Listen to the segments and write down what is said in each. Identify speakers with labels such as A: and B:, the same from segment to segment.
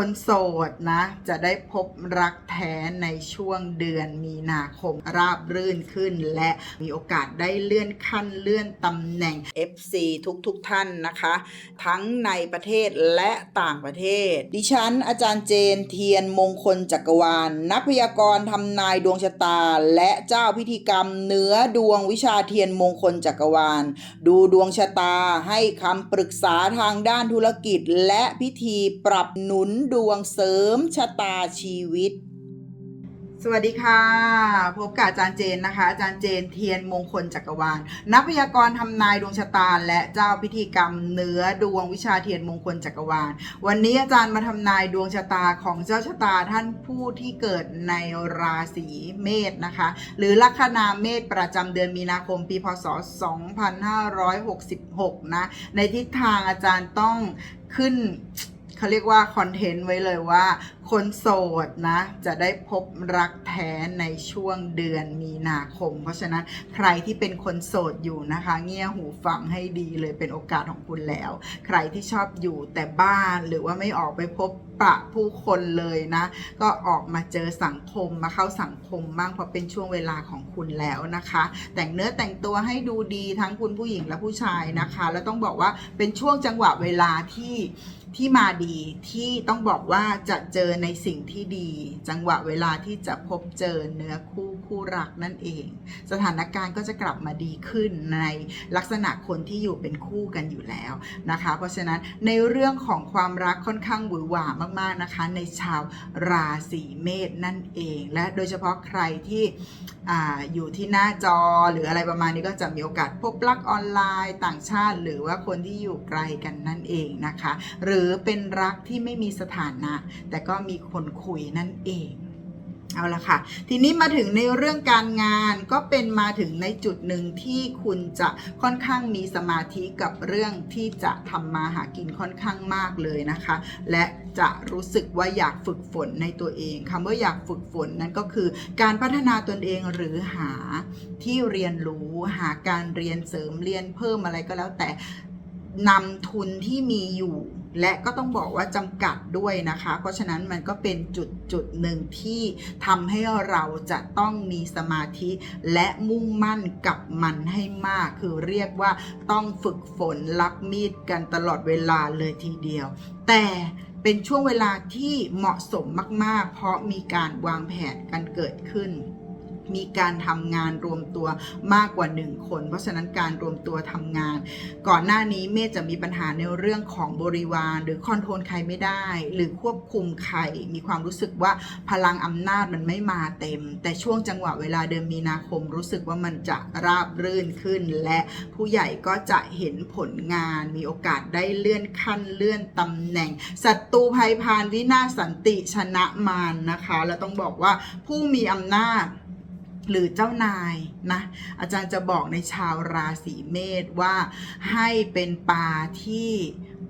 A: คนโสดนะ จะได้พบรักแท้ในช่วงเดือนมีนาคมราบรื่นขึ้น และมีโอกาสได้เลื่อนขั้นเลื่อนตำแหน่ง FC ทุกๆทท่านนะคะ ทั้งในประเทศและต่างประเทศ ดิฉัน อาจารย์เจนเทียนมงคลจักรวาลนักพยากรณ์ทำนายดวงชะตา และเจ้าพิธีกรรมเนื้อดวงวิชาเทียนมงคลจักรวาล ดูดวงชะตาให้คำปรึกษาทางด้านธุรกิจและพิธีปรับหนุนดวงเสริมชะตาชีวิต สวัสดีค่ะ พบกับอาจารย์เจนนะคะ อาจารย์เจนเทียนมงคลจักรวาล นักพยากรณ์ทำนายดวงชะตาและเจ้าพิธีกรรมเนื้อดวงวิชาเทียนมงคลจักรวาล วันนี้อาจารย์มาทำนายดวงชะตาของเจ้าชะตาท่านผู้ที่เกิดในราศีเมษนะคะ หรือลัคนาเมษประจำเดือนมีนาคมปีพศ 2566 นะ ในทิศทางอาจารย์ต้องขึ้น เขาเรียกว่าคอนเทนต์ไว้เลยว่า คนโสดนะ จะได้พบรักแท้ในช่วงเดือนมีนาคม เพราะฉะนั้นใครที่เป็นคนโสดอยู่นะคะ เงี่ยหูฟังให้ดีเลยเป็นโอกาสของคุณแล้ว ใครที่ชอบอยู่แต่บ้านหรือว่าไม่ออกไปพบปะผู้คนเลยนะ ก็ออกมาเจอสังคมมาเข้าสังคมบ้างเพราะเป็นช่วงเวลาของคุณแล้วนะคะ แต่งเนื้อแต่งตัวให้ดูดีทั้งคุณผู้หญิงและผู้ชายนะคะ แล้วต้องบอกว่าเป็นช่วงจังหวะเวลาที่ ที่มาดีที่ต้องบอกว่าจะเจอในสิ่งที่ดี จังหวะเวลาที่จะพบเจอเนื้อคู่คู่รักนั่นเอง สถานการณ์ก็จะกลับมาดีขึ้นในลักษณะคนที่อยู่เป็นคู่กันอยู่แล้วนะคะ เพราะฉะนั้นในเรื่องของความรักค่อนข้างหวือหวามากๆนะคะ ในชาวราศีเมษนั่นเอง และโดยเฉพาะใครที่ออยู่ที่หน้าจอหรืออะไรประมาณนี้ก็จะมีโอกาสพบรักออนไลน์ต่างชาติ หรือว่าคนที่อยู่ไกลกันนั่นเองนะคะ หรือรือเป็นรักที่ไม่มีสถานะ แต่ก็มีคนคุยนั่นเองเอาละค่ะ ทีนี้มาถึงในเรื่องการงานก็เป็นมาถึงในจุดหนึ่งที่คุณจะค่อนข้างมีสมาธิกับเรื่องที่จะทำมาหากินค่อนข้างมากเลยนะคะ และจะรู้สึกว่าอยากฝึกฝนในตัวเองคำว่าอยากฝึกฝนนั้นก็คือการพัฒนาตนเองหรือหาที่เรียนรู้หาการเรียนเสริมเรียนเพิ่มอะไรก็แล้วแต่ นำทุนที่มีอยู่ และก็ต้องบอกว่าจำกัดด้วยนะคะ เพราะฉะนั้นมันก็เป็นจุดจุดหนึ่งที่ทำให้เราจะต้องมีสมาธิและมุ่งมั่นกับมันให้มาก คือเรียกว่าต้องฝึกฝนรับมีดกันตลอดเวลาเลยทีเดียว แต่เป็นช่วงเวลาที่เหมาะสมมาก ๆ เพราะมีการวางแผนกันเกิดขึ้น มีการทำงานรวมตัวมากกว่า 1 คน เพราะฉะนั้นการรวมตัวทำงาน ก่อนหน้านี้เมธจะมีปัญหาในเรื่องของบริวาร หรือคอนโทรลใครไม่ได้ หรือควบคุมใคร มีความรู้สึกว่าพลังอำนาจมันไม่มาเต็ม แต่ช่วงจังหวะเวลาเดือนมีนาคมรู้สึกว่ามันจะราบรื่นขึ้น และผู้ใหญ่ก็จะเห็นผลงาน มีโอกาสได้เลื่อนขั้นเลื่อนตำแหน่งศัตรูภัยพานวินาศสันติชนะมารนะคะ แล้วต้องบอกว่าผู้มีอำนาจ หรือเจ้านายนะอาจารย์จะบอกในชาวราศีเมษว่าให้เป็นปลาที่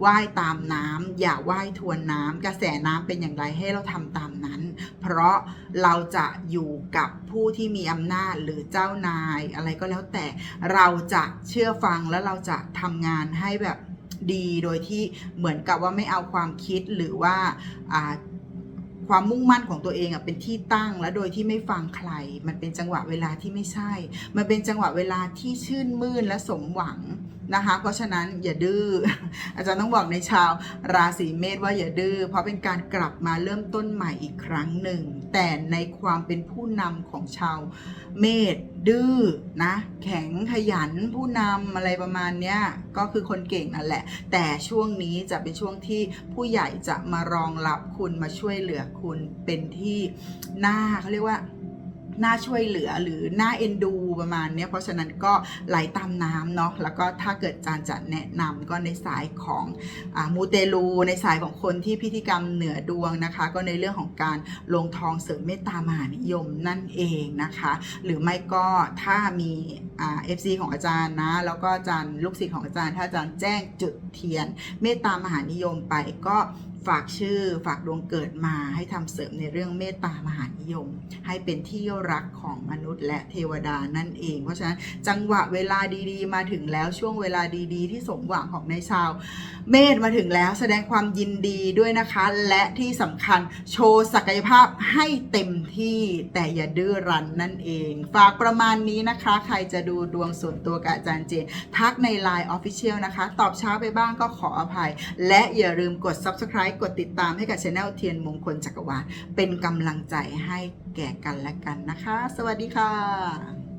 A: ว่ายตามน้ำอย่าว่ายทวนน้ำกระแสน้ำเป็นอย่างไรให้เราทำตามนั้น เพราะเราจะอยู่กับผู้ที่มีอำนาจหรือเจ้านายอะไรก็แล้วแต่เราจะเชื่อฟังแล้วเราจะทำงานให้แบบดีโดยที่เหมือนกับว่าไม่เอาความคิดหรือว่าอ่า ความมุ่งมั่นของตัวเองอะเป็นที่ตั้งและโดยที่ไม่ฟังใคร มันเป็นจังหวะเวลาที่ไม่ใช่ มันเป็นจังหวะเวลาที่ชื่นมื่นและสมหวัง นะคะ เพราะฉะนั้นอย่าดื้ออาจารย์ต้องบอกในชาวราศีเมษว่าอย่าดื้อเพราะเป็นการกลับมาเริ่มต้นใหม่อีกครั้งหนึ่ง แต่ในความเป็นผู้นำของชาวเมษดื้อนะ แข็งขยันผู้นำอะไรประมาณเนี้ยก็คือคนเก่งนั่นแหละ แต่ช่วงนี้จะเป็นช่วงที่ผู้ใหญ่จะมารองรับคุณมาช่วยเหลือคุณเป็นที่หน้าเขาเรียกว่า น่าช่วยเหลือหรือน่าเอ็นดูประมาณนี้เพราะฉะนั้นก็ไหลตามน้ำเนาะแล้วก็ถ้าเกิดจานจะแนะนำก็ในสายของอมูเตลูในสายของคนที่พิธีกรรมเหนือดวงนะคะ ก็ในเรื่องของการลงทองเสริมเมตตามหานิยมนั่นเองนะคะ หรือไม่ก็ถ้ามีเอ่า FC ของอาจารย์นะ แล้วก็อาจารย์ลูกศิษย์ของอาจารย์ ถ้าอาจารย์แจ้งจุดเทียน เมตตามหานิยมไปก็ฝากชื่อฝากดวงเกิดมาให้ทำเสริมในเรื่องเมตตามหานิยม ให้เป็นที่รักของมนุษย์และเทวดานั่นเอง เพราะฉะนั้นจังหวะเวลาดีๆ มาถึงแล้วช่วงเวลาดีๆ ที่สมหวังของในชาว เมษมาถึงแล้วแสดงความยินดีด้วยนะคะ และที่สำคัญโชว์ศักยภาพให้เต็มที่แต่อย่าดื้อรั้นนั่นเอง ฝากประมาณนี้นะคะ ใครจะดูดวงส่วนตัวกับอาจารย์เจน ทักใน Line Official นะคะ ตอบช้าไปบ้างก็ขออภัย และอย่าลืมกด Subscribe กดติดตามให้กับ Channel เทียนมงคลจักรวาลเป็นกำลังใจให้แก่กันและกันนะคะ สวัสดีค่ะ